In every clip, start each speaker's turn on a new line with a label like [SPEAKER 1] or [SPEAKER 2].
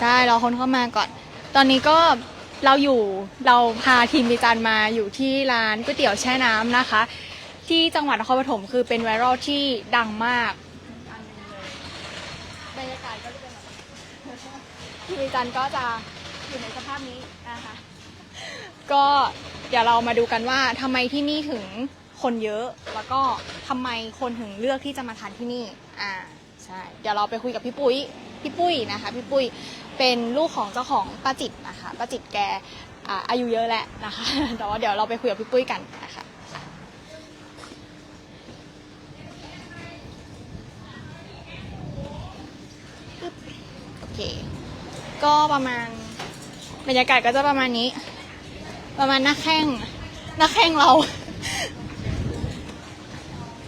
[SPEAKER 1] ใช่รอคนเข้ามาก่อน ตอนนี้ก็เราอยู่เราพาทีมดิจันมาอยู่ที่ร้านก๋วยเตี๋ยวแช่น้ำนะคะ ที่จังหวัดนครปฐมคือเป็นไวรัลที่ดังมากบรรยากาศก็จะเป็นแบบทีมดิจันก็จะอยู่ในสภาพนี้นะคะ ก็เดี๋ยวเรามาดูกันว่าทำไมที่นี่ถึงคนเยอะ แล้วก็ทำไมคนถึงเลือกที่จะมาทานที่นี่ อ่า ใช่ เดี๋ยวเราไปคุยกับพี่ปุ้ย พี่ปุ้ยนะคะพี่ปุ้ยเป็นลูกของเจ้าของป้าจิตนะคะป้าจิตแกอ่าอายุเยอะแหละนะคะแต่ว่าเดี๋ยวเราไปคุยกับพี่ปุ้ยกันนะคะปึ๊บโอเค ก็ประมาณบรรยากาศก็จะประมาณนี้ ประมาณหน้าแข้งหน้าแข้งเรา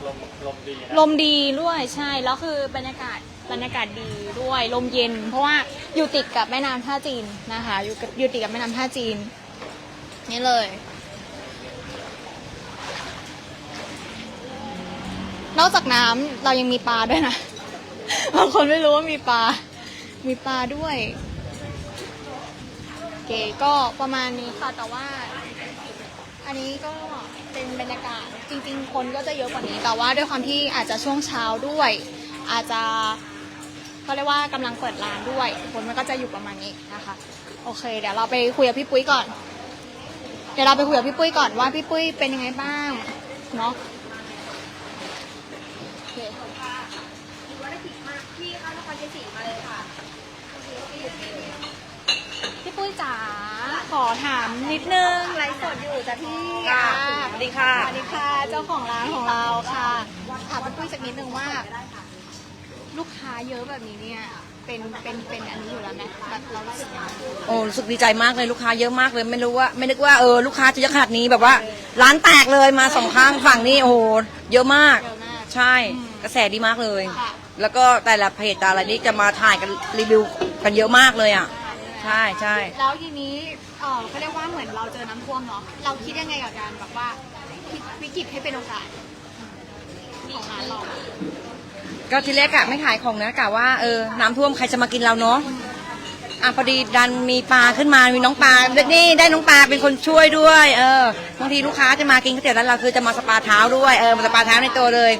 [SPEAKER 2] ลมลมดีนะ
[SPEAKER 1] ลมดีด้วยใช่ แล้วคือบรรยากาศ บรรยากาศดีด้วยลมเย็น เพราะว่าอยู่ติดกับแม่น้ำท่าจีนนะคะ อยู่กับอยู่ติดกับแม่น้ำท่าจีน นี่เลย นอกจากน้ำเรายังมีปลาด้วยนะบางคนไม่รู้ว่ามีปลา มีปลาด้วยโอเคก็ประมาณนี้ค่ะแต่ว่า อันนี้ก็เป็นบรรยากาศจริง ๆ คนก็จะเยอะกว่านี้ แต่ว่าด้วยความที่อาจจะช่วงเช้าด้วย อาจจะ เขาเรียกว่ากำลังเปิดร้านด้วยคนมันก็จะอยู่ประมาณนี้นะคะโอเค เดี๋ยวเราไปคุยกับพี่ปุ้ยก่อน เดี๋ยวเราไปคุยกับพี่ปุ้ยก่อนว่าพี่ปุ้ยเป็นยังไงบ้างเนาะโอเคพี่ปุ้ยจ๋าขอถามนิดนึงไลฟ์สดอยู่จ้ะพี่
[SPEAKER 3] ค่ะ
[SPEAKER 1] อ่า
[SPEAKER 3] สวัสดีค่ะ
[SPEAKER 1] สวัสดีค่ะเจ้าของร้านของเราค่ะถามพี่ปุ้ยสักนิดนึงว่า ลูกค้าเยอะแบบนี้เนี่ยเป็นเป็นเป็นอันนี้อยู่แล้วไหมแบบเรารู้สึกยังไง
[SPEAKER 3] โอ้รู้สึกดีใจมากเลยลูกค้าเยอะมากเลยไม่รู้ว่า ไม่นึกว่าเออลูกค้าจะเยอะขนาดนี้แบบว่า ร้านแตกเลยมาสองข้างฝั่งนี้โอ้โหเยอะมาก
[SPEAKER 1] เยอะมาก
[SPEAKER 3] ใช่
[SPEAKER 1] อืม
[SPEAKER 3] กระแสดีมากเลย
[SPEAKER 1] ค่ะ
[SPEAKER 3] แล้วก็แต่ละเพจแต่ละนี้จะมาถ่ายกันรีวิวกันเยอะมากเลยอะ ใช่ใช่
[SPEAKER 1] แล้วทีนี้เออเขาเรียกว่าเหมือนเราเจอน้ำท่วมเนาะเราคิดยังไงกับการแบบว่าพลิกวิกฤตให้เป็นโอกาสของร้านเรา
[SPEAKER 3] ก็ทีแรกอะไม่ขายของนะกะว่าเออน้ำท่วมใครจะมากินเราเนาะอะพอดีดันมีปลาขึ้นมามีน้องปลานี่ได้น้องปลาเป็นคนช่วยด้วย เออบางทีลูกค้าจะมากินก๋วยเตี๋ยวร้านเราคือจะมาสปาเท้าด้วยเออมาสปาเท้าในตัวเลย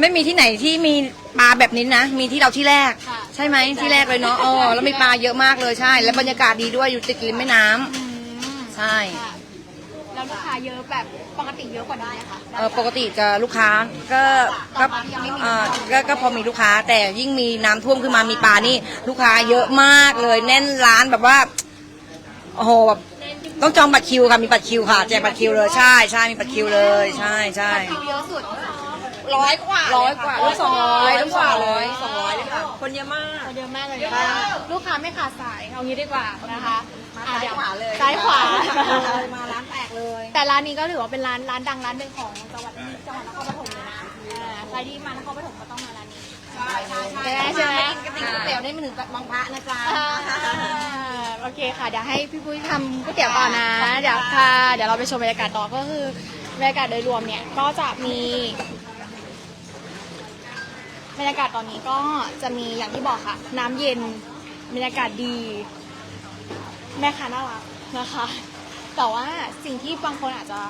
[SPEAKER 3] ไม่มีที่ไหนที่มีปลาแบบนี้นะมีที่เราที่แรก
[SPEAKER 1] ค่ะ
[SPEAKER 3] ใช่ไหมที่แรกเลยเนาะเออแล้วมีปลาเยอะมากเลยใช่ แล้วบรรยากาศดีด้วยอยู่ติดริมแม่น้ำ
[SPEAKER 1] อืม
[SPEAKER 3] ใช่
[SPEAKER 1] ค่ะ แล้วลูกค้าเยอะแบบปกติเยอะกว่านี้ไหมคะ
[SPEAKER 3] เออปกติจะลูกค้าก็ก็เออก็ก็พอมีลูกค้า แต่ยิ่งมีน้ำท่วมขึ้นมามีปลานี่ลูกค้าเยอะมากเลย แน่นร้านแบบว่าโอ้โหแบบต้องจองบัตรคิวค่ะมีบัตรคิวค่ะแจกบัตรคิวเลยใช่ใช่มีบัตรคิวเลย ใช่ใช่
[SPEAKER 1] คิวเยอะสุด
[SPEAKER 3] ร้อยกว่าร้อยกว่าสองร้อยต้องกว่าร้อยสองร้อยเลยค่ะ
[SPEAKER 4] คนเยอะมาก
[SPEAKER 1] เยอะมากเลยค่ะลูกค้าไม่ขาดสายเอางี้ดีกว่านะคะ
[SPEAKER 4] มา
[SPEAKER 1] อะ
[SPEAKER 4] ซ้าย
[SPEAKER 1] ดี๋
[SPEAKER 4] ขวาเลย
[SPEAKER 1] ซ้ายขวา
[SPEAKER 4] มาร้าน แตกเลย
[SPEAKER 1] แต่ร้านนี้ก็ถือว่าเป็นร้านร้านดังร้านหนึ่งของจังหวัดจังหวัดนครปฐมเลยนะอ่าใครที่มานครปฐมก็ต้องมาร้านนี้
[SPEAKER 4] ใช่ใช่ใช่
[SPEAKER 1] ใช่ไหม
[SPEAKER 4] กินก๋วยเตี๋ยวได้มาถึงบางพระนะจ๊ะ
[SPEAKER 1] อ่าโอเคค่ะ เดี๋ยวให้พี่ปุ้ยทำก๋วยเตี๋ยวต่อนะ เดี๋ยวค่ะ เดี๋ยวเราไปชมบรรยากาศต่อก็คือบรรยากาศโดยรวมเนี่ยก็จะมี บรรยากาศตอนนี้ก็จะมีอย่างที่บอกค่ะ น้ำเย็นบรรยากาศดี แม่ค้าน่ารักนะคะ แต่ว่าสิ่งที่บางคนอาจจะ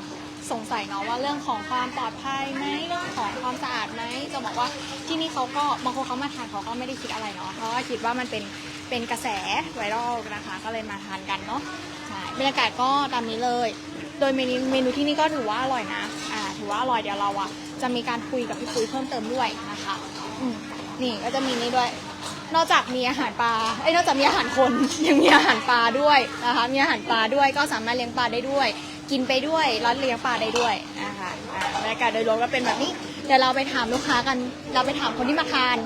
[SPEAKER 1] สงสัยเนาะว่าเรื่องของความปลอดภัยไหมเรื่องของความสะอาดไหมจะบอกว่าที่นี่เขาก็บางคนเขามาทานเขาก็ไม่ได้คิดอะไรเนาะเพราะว่าคิดว่ามันเป็นเป็นกระแสไวรัลนะคะ ก็เลยมาทานกันเนาะใช่บรรยากาศก็ตามนี้เลย โดยเมนูเมนูที่นี่ก็ถือว่าอร่อยนะอ่าถือว่าอร่อยเดี๋ยวเราอะจะมีการคุยกับพี่ปุ้ยเพิ่มเติมด้วยนะคะอืมนี่ก็จะมีนี่ด้วย นอกจากมีอาหารปลาเอ้ยนอกจากมีอาหารคนยังมีอาหารปลาด้วยนะคะมีอาหารปลาด้วยก็สามารถเลี้ยงปลาได้ด้วย กินไปด้วยร้านเลี้ยงปลาได้ด้วยนะคะอ่าบรรยากาศโดยรวมก็เป็นแบบนี้เดี๋ยวเราไปถามลูกค้ากัน เราไปถามคนที่มาทาน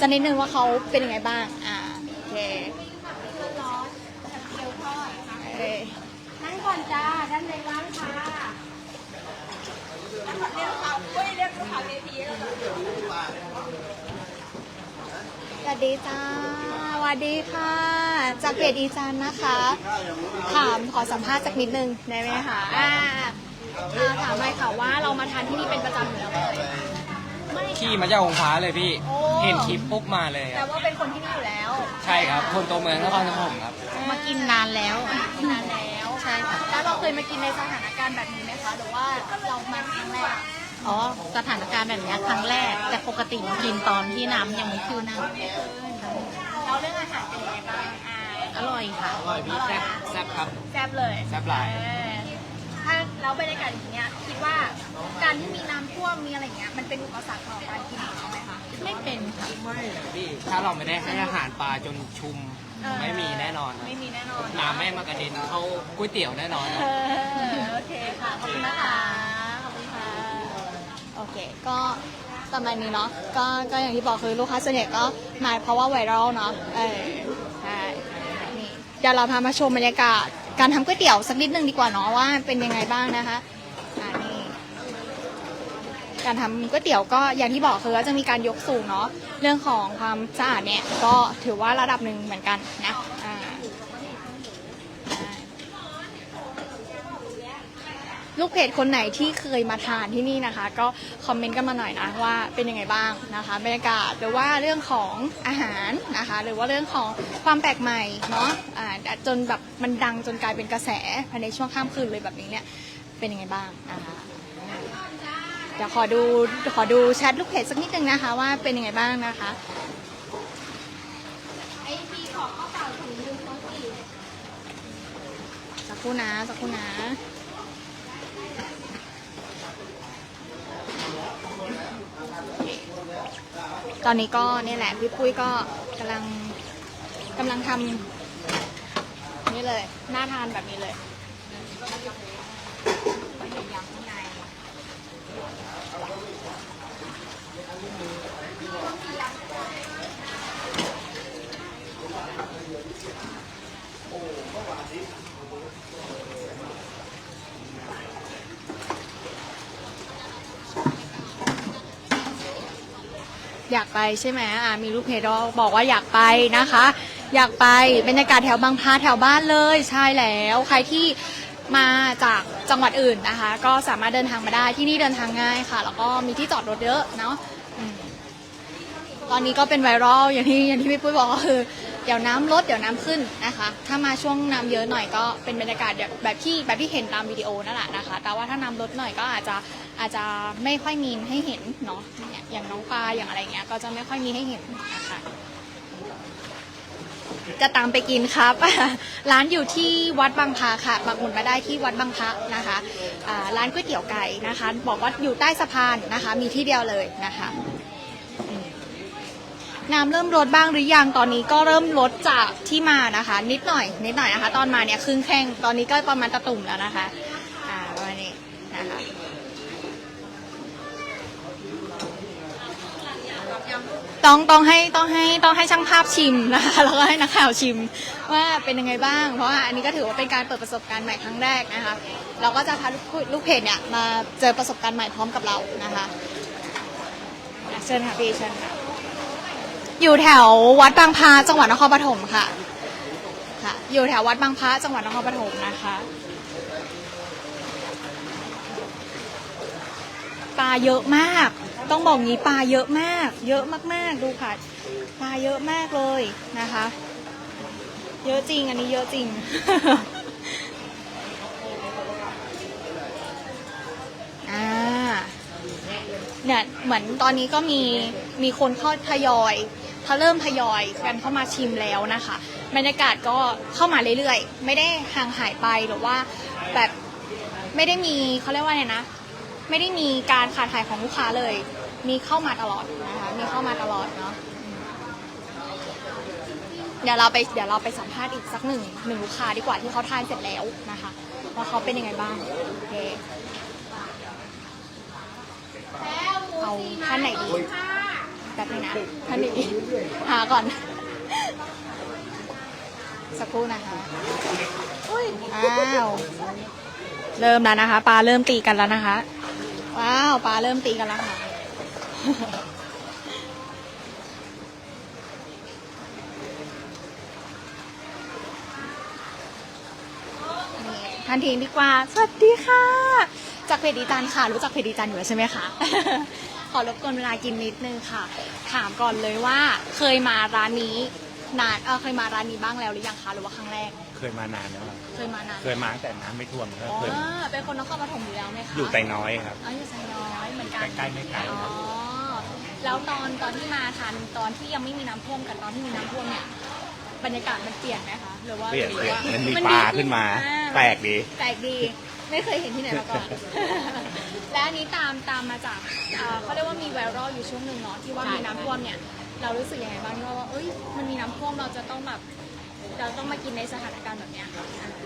[SPEAKER 1] สักนิดนึงว่าเขาเป็นยังไงบ้างอ่าโอเคเอ้ย
[SPEAKER 4] นั่งก่อนจ้า ด้านในร้านค่ะเรียกเขาคุยเรียกลูกค้าเวทีแล้ว
[SPEAKER 1] สวัสดีจ้าสวัสดีค่ะ จากเพจอีจันนะคะ ถามขอสัมภาษณ์สักนิดนึงได้ไหมคะอ่าอ่าถามเลยค่ะว่าเรามาทานที่นี่เป็นประจำอยู่แล้วไหม
[SPEAKER 5] ขี่มาจากองค์พระเลยพี่
[SPEAKER 1] โอ้
[SPEAKER 5] เห็นคลิปปุ๊บมาเลยค
[SPEAKER 1] แต่
[SPEAKER 5] รับ
[SPEAKER 1] ว่าเป็นคนที่นี่อยู่แล้ว
[SPEAKER 5] ใช่ครับ คนตัวเมืองนครปฐมครับ
[SPEAKER 4] มากินนานแล้ว
[SPEAKER 1] นานแล้ว
[SPEAKER 4] ใช่ค่ะ
[SPEAKER 1] แล้วเราเคยมากินในสถานการณ์แบบนี้ไหมคะ หรือว่าเรามาครั้งแรก
[SPEAKER 4] อ๋อสถานการณ์แบบเนี้ยครั้งแรก แต่ปกติมากินตอนที่น้ำยังไม่ขึ้นนะ
[SPEAKER 1] แล้วเรื่องอาหารเป็นยังไงบ้างอ่า
[SPEAKER 4] อร่อยค่ะ
[SPEAKER 5] อร่อยพี่แซ่บแซ่บครับ
[SPEAKER 1] แซ่บเลย
[SPEAKER 5] แซ่บหลาย
[SPEAKER 1] เออถ้าแล้วบรรยากาศอย่างเงี้ยคิดว่าการที่มีน้ำท่วมมีอะไรเงี้ยมันเป็นอุปสรรคต่อการกินของเราไหมคะ
[SPEAKER 4] ไม่เป็นค่ะ
[SPEAKER 5] ไม่พี่ถ้าเราไม่ได้ให้อาหารปลาจนชุม
[SPEAKER 1] เออ
[SPEAKER 5] ไม่มีแน่นอน
[SPEAKER 1] ไม่มีแน่นอน
[SPEAKER 5] น้ำแม่งมากระเด็นเข้าก๋วยเตี๋ยวแน่นอน
[SPEAKER 1] เออโอเคค่ะขอบคุณนะคะขอบคุณค่ะโอเคก็ประมาณนี้เนาะก็ก็อย่างที่บอกคือลูกค้าส่วนใหญ่ก็มาเพราะว่าไวรัลเนาะเออใช่นี่เดี๋ยวเราพามาชมบรรยากาศการทำก๋วยเตี๋ยวสักนิดนึงดีกว่าเนาะว่าเป็นยังไงบ้างนะคะอ่านี่การทำก๋วยเตี๋ยวก็อย่างที่บอกคือว่าจะมีการยกสูงเนาะเรื่องของความสะอาดเนี่ยก็ถือว่าระดับหนึ่งเหมือนกันนะ อ่า ลูกเพจคนไหนที่เคยมาทานที่นี่นะคะ ก็คอมเมนต์กันมาหน่อยนะว่าเป็นยังไงบ้างนะคะบรรยากาศหรือว่าเรื่องของอาหารนะคะ หรือว่าเรื่องของความแปลกใหม่เนาะอ่าจนแบบมันดังจนกลายเป็นกระแสภายในช่วงข้ามคืนเลยแบบนี้เนี่ยเป็นยังไงบ้างนะคะเดี๋ยวขอดูขอดูแชทลูกเพจสักนิดนึงนะคะ ว่าเป็นยังไงบ้างนะคะสักครู่นะสักครู่นะ ตอนนี้ก็เนี่ยแหละพี่ปุ้ยก็กำลังกำลังทำนี่เลยน่าทานแบบนี้เลย อยากไปใช่ไหมอ่ามีลูกเพจบอกว่าอยากไปนะคะ อยากไปบรรยากาศแถวบางพลาแถวบ้านเลยใช่แล้ว ใครที่มาจากจังหวัดอื่นนะคะ ก็สามารถเดินทางมาได้ที่นี่เดินทางง่ายค่ะ แล้วก็มีที่จอดรถเยอะเนาะตอนนี้ก็เป็นไวรัลอย่างที่อย่างที่พี่ปุ้ยบอกก็คือเดี๋ยวน้ำลดเดี๋ยวน้ำขึ้นนะคะ ถ้ามาช่วงน้ำเยอะหน่อยก็เป็นบรรยากาศแบบแบบที่แบบที่เห็นตามวิดีโอนั่นแหละนะคะ แต่ว่าถ้าน้ำลดหน่อยก็อาจจะ อาจจะไม่ค่อยมีให้เห็นเนาะอย่างน้องปลาอย่างอะไรเงี้ยก็จะไม่ค่อยมีให้เห็นนะคะจะตามไปกินครับ ร้านอยู่ที่วัดบางพระค่ะปักหมุดมาได้ที่วัดบางพระนะคะร้านก๋วยเตี๋ยวไก่นะคะ บอกว่าอยู่ใต้สะพานนะคะ มีที่เดียวเลยนะคะน้ำเริ่มลดบ้างหรือยังตอนนี้ก็เริ่มลดจากที่มานะคะ นิดหน่อยนิดหน่อยนะคะ ตอนมาเนี่ยครึ่งแข้งตอนนี้ก็ประมาณตะตุ่มแล้วนะคะ อ่าประมาณนี้นะคะ ต้องต้องให้ต้องให้ต้องให้ช่างภาพชิมนะคะแล้วก็ให้นักข่าวชิมว่าเป็นยังไงบ้าง เพราะว่าอันนี้ก็ถือว่าเป็นการเปิดประสบการณ์ใหม่ครั้งแรกนะคะ เราก็จะพาลูกลูกเพจเนี่ยมาเจอประสบการณ์ใหม่พร้อมกับเรานะคะอะเชิญค่ะพี่เชิญค่ะอยู่แถววัดบางพระจังหวัดนครปฐมค่ะค่ะ อยู่แถววัดบางพระจังหวัดนครปฐมนะคะปลาเยอะมาก ต้องบอกงี้ปลาเยอะมาก เยอะมากๆ ดูค่ะ ปลาเยอะมากเลยนะคะ เยอะจริงอันนี้เยอะจริง อ่า เนี่ยเหมือนตอนนี้ก็มีมีคนเข้าทยอยเขาเริ่มทยอยกันเข้ามาชิมแล้วนะคะบรรยากาศก็เข้ามาเรื่อยๆ ไม่ได้ห่างหายไปหรือว่าแบบไม่ได้มีเขาเรียกว่าไงนะ ไม่ได้มีการขาดหายของลูกค้าเลย มีเข้ามาตลอดนะคะ มีเข้ามาตลอดเนาะอืมเดี๋ยวเราไปเดี๋ยวเราไปสัมภาษณ์อีกสักหนึ่งหนึ่งลูกค้าดีกว่าที่เขาทานเสร็จแล้วนะคะว่าเขาเป็นยังไงบ้างโอเคเอาท่านไหนดีแบบนึงนะท่านไหนดีหาก่อน สักครู่นะคะอ้าวเริ่มแล้วนะคะปลาเริ่มตีกันแล้วนะคะ ว้าวปลาเริ่มตีกันแล้วค่ะนี่ ทันทีดีกว่า สวัสดีค่ะ จากเพจดีจันค่ะ รู้จักเพจดีจันอยู่แล้วใช่ไหมคะ ขอรบกวนเวลากินนิดนึงค่ะ ถามก่อนเลยว่าเคยมาร้านนี้นานเออเคยมาร้านนี้บ้างแล้วหรือยังคะหรือว่าครั้งแรก
[SPEAKER 6] เคยมานานแล้วครับ
[SPEAKER 1] เคยมานาน
[SPEAKER 6] เคยมาตั้งแต่น้ำไม่ท่วมก็
[SPEAKER 1] อ๋อ
[SPEAKER 6] เคย
[SPEAKER 1] เป็นคนนครปฐมอยู่แล้วไหมคะ
[SPEAKER 6] อยู่ไตน้อยครับ
[SPEAKER 1] อ๋ออยู่ไซน้อยเหมือนกัน
[SPEAKER 6] ใกล้ๆไม่ไกล
[SPEAKER 1] อ๋อ แล้วตอนตอนที่มาทันตอนที่ยังไม่มีน้ำท่วมกับตอนที่มีน้ำท่วมเนี่ยบรรยากาศมันเปลี่ยนไหมคะหรือว่า
[SPEAKER 6] เปลี่ยน
[SPEAKER 1] หรือ
[SPEAKER 6] เปลี่ยน
[SPEAKER 1] ว่า
[SPEAKER 6] มันมี
[SPEAKER 1] ดี
[SPEAKER 6] ปลาขึ้นมา
[SPEAKER 1] อ่
[SPEAKER 6] แปลกดี
[SPEAKER 1] แปลกดี ไม่เคยเห็นที่ไหนมาก่อน และอันนี้ตามตามมาจากเอ่อเขาเรียกว่ามีไวรัลอยู่ช่วงหนึ่งเนาะที่ว่ามีน้ำท่วมเนี่ย เรารู้สึกยังไงบ้างที่ว่าว่าเอ้ยมันมีน้ำท่วมเราจะต้องแบบเราต้องมากินในสถานการณ์แบบเนี้ยค่ะนะคะแล้ว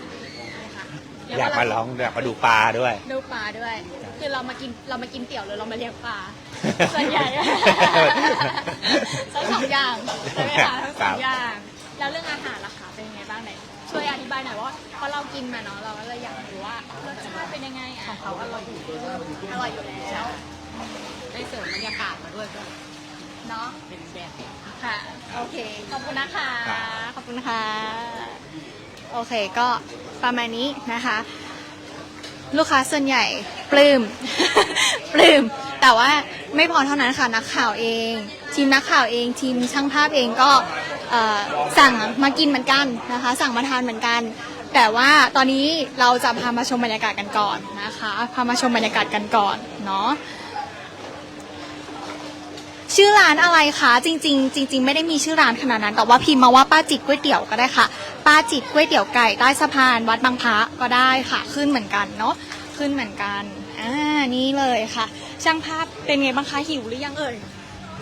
[SPEAKER 6] อยากมาลองอยากมาดูปลาด้วย
[SPEAKER 1] ดูปลาด้วย คือเรามากินเรามากินเตี๋ยวหรือเรามาเลี้ยงปลาส่วนใหญ่ทั้งสองอย่างใช่ไหมคะทั้งสองอย่าง แล้วเรื่องอาหารล่ะคะเป็นยังไงบ้างไหนช่วยอธิบายหน่อยว่าเพราะเรากินมาเนาะเราก็เลยอยากรู้ว่ารสชาติเป็นยังไงอะของเขาอร่อยอยู่อร่อยอยู่แล้ว
[SPEAKER 4] ได้เสริมบรรยากาศมาด้วยก็
[SPEAKER 1] เนาะ
[SPEAKER 4] เป็นแบบ
[SPEAKER 1] ค่ะ โอเค ขอบคุณนะคะ
[SPEAKER 6] ครับ
[SPEAKER 1] ขอบคุณค่ะ โอเคก็ ประมาณนี้นะคะ ลูกค้าส่วนใหญ่ปลื้ม ปลื้ม แต่ว่าไม่พอเท่านั้นค่ะนักข่าวเอง ทีมนักข่าวเอง ทีมช่างภาพเองก็สั่งมากินเหมือนกันนะคะ สั่งมาทานเหมือนกัน แต่ว่าตอนนี้เราจะพามาชมบรรยากาศกันก่อนนะคะ พามาชมบรรยากาศกันก่อนเนาะ ชื่อร้านอะไรคะจริง ๆ จริง ๆ ไม่ได้มีชื่อร้านขนาดนั้น แต่ว่าพิมพ์มาว่าป้าจิตก๋วยเตี๋ยวก็ได้ค่ะ ป้าจิตก๋วยเตี๋ยวไก่ใต้สะพานวัดบางพระก็ได้ค่ะ ขึ้นเหมือนกันเนาะขึ้นเหมือนกันอ่านี่เลยค่ะ ช่างภาพเป็นไงบ้างคะหิวหรือยังเอ่ย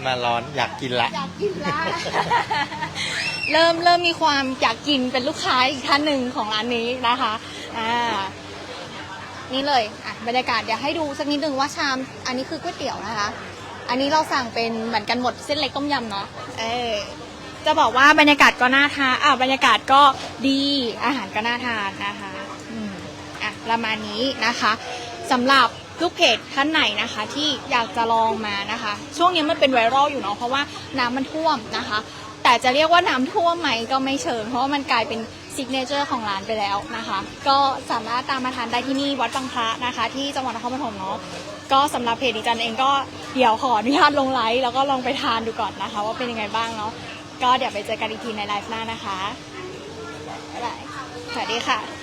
[SPEAKER 2] มาร้อนอยากกินละ
[SPEAKER 1] อยากกินละ เริ่มเริ่มมีความอยากกินเป็นลูกค้าอีกท่านหนึ่งของร้านนี้นะคะอ่านี่เลยอะบรรยากาศเดี๋ยวให้ดูสักนิดนึงว่าชาม อันนี้คือก๋วยเตี๋ยวนะคะ อันนี้เราสั่งเป็นเหมือนกันหมดเส้นเล็กต้มยำเนาะเออจะบอกว่าบรรยากาศก็น่าทานอะบรรยากาศก็ดีอาหารก็น่าทานนะคะอืมอะประมาณนี้นะคะสำหรับลูกเพจท่านไหนนะคะที่อยากจะลองมานะคะ ช่วงนี้มันเป็นไวรัลอยู่เนาะเพราะว่าน้ำมันท่วมนะคะ แต่จะเรียกว่าน้ำท่วมไหมก็ไม่เชิงเพราะว่ามันกลายเป็น ซิกเนเจอร์ของร้านไปแล้วนะคะ ก็สามารถตามมาทานได้ที่นี่วัดบางพระนะคะ ที่จังหวัดนครปฐมเนาะก็สำหรับเพจดิจันเองก็เดี๋ยวขออนุญาตลงไลฟ์แล้วก็ลองไปทานดูก่อนนะคะ ว่าเป็นยังไงบ้างเนาะก็เดี๋ยวไปเจอกันอีกทีในไลฟ์หน้านะคะบ๊ายบายสวัสดีค่ะ